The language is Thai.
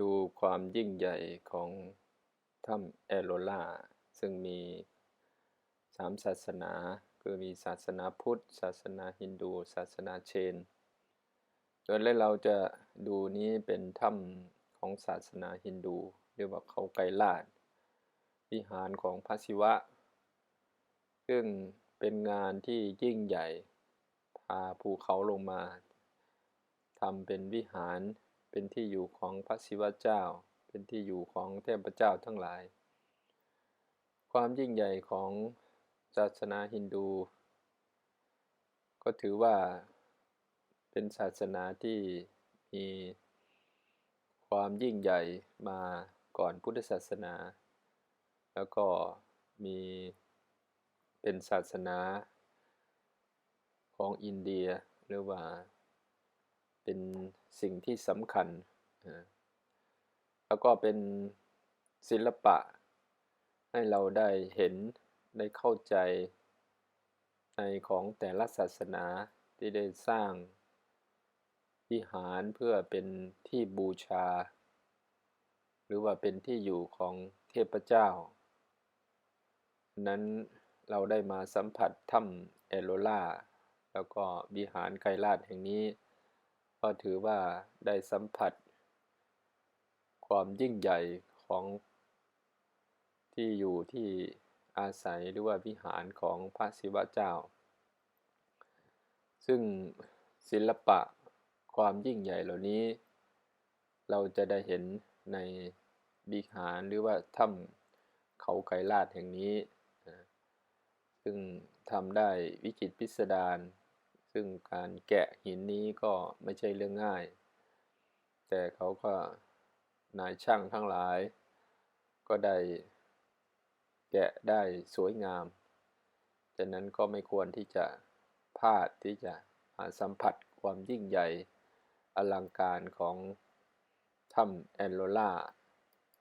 ดูความยิ่งใหญ่ของถ้ำแอโรล่าซึ่งมีสามศาสนา คือมีศาสนาพุทธ ศาสนาฮินดู ศาสนาเชนโดยและเราจะดูนี้เป็นถ้ำของศาสนาฮินดู เรียกว่าเขาไกรลาดวิหารของพระศิวะ ซึ่งเป็นงานที่ยิ่งใหญ่ พาภูเขาลงมาทำเป็นวิหาร เป็นที่อยู่ของพระศิวะเจ้า เป็นที่อยู่ของเทพเจ้าทั้งหลาย ความยิ่งใหญ่ของศาสนาฮินดู ก็ถือว่าเป็นศาสนาที่มีความยิ่งใหญ่มาก่อนพุทธศาสนา แล้วก็มีเป็นศาสนาของอินเดียหรือว่า เป็นสิ่งที่สำคัญ แล้วก็เป็นศิลปะ ให้เราได้เห็นได้เข้าใจ ในของแต่ละศาสนาที่ได้สร้างวิหารเพื่อเป็นที่บูชา หรือว่าเป็นที่อยู่ของเทพเจ้า นั้นเราได้มาสัมผัสถ้ำเอโลล่า แล้วก็วิหารไกรลาดแห่งนี้ ก็ถือว่าได้สัมผัส ความยิ่งใหญ่ของที่อยู่ที่อาศัยหรือว่าวิหารของพระศิวะเจ้า ซึ่งศิลปะความยิ่งใหญ่เหล่านี้ เราจะได้เห็นในวิหารหรือว่าถ้ำเขาไกรลาดแห่งนี้ ซึ่งทำได้วิจิตพิสดาร ซึ่งการแกะหินนี้ก็ไม่ใช่เรื่องง่าย แต่เขาก็นายช่างทั้งหลาย ก็ได้แกะได้สวยงามฉะนั้นก็ไม่ควรที่จะพลาดที่จะสัมผัสความยิ่งใหญ่อลังการของถ้ำแอนโลล่า